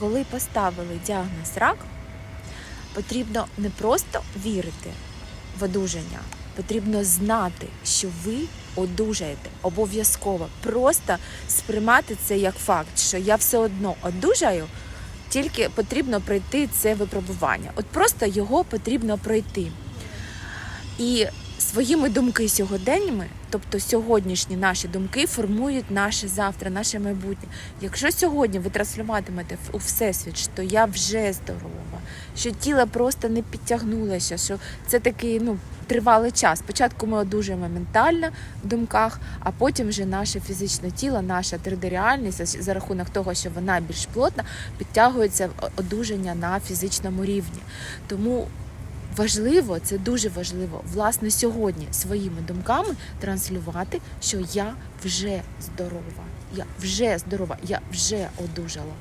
Коли поставили діагноз рак, потрібно не просто вірити в одужання, потрібно знати, що ви одужаєте обов'язково. Просто сприймати це як факт, що я все одно одужаю, тільки потрібно пройти це випробування. От просто його потрібно пройти. І своїми думки сьогоденніми, тобто сьогоднішні наші думки, формують наше завтра, наше майбутнє. Якщо сьогодні ви транслюватимете у всесвіт, що я вже здорова, що тіло просто не підтягнулося, що це такий ну. Тривалий час. Спочатку ми одужуємо ментально в думках, а потім вже наше фізичне тіло, наша 3D-реальність за рахунок того, що вона більш плотна, підтягується одужання на фізичному рівні. Тому важливо, це дуже важливо, власне, сьогодні своїми думками транслювати, що я вже здорова, я вже здорова, я вже одужала.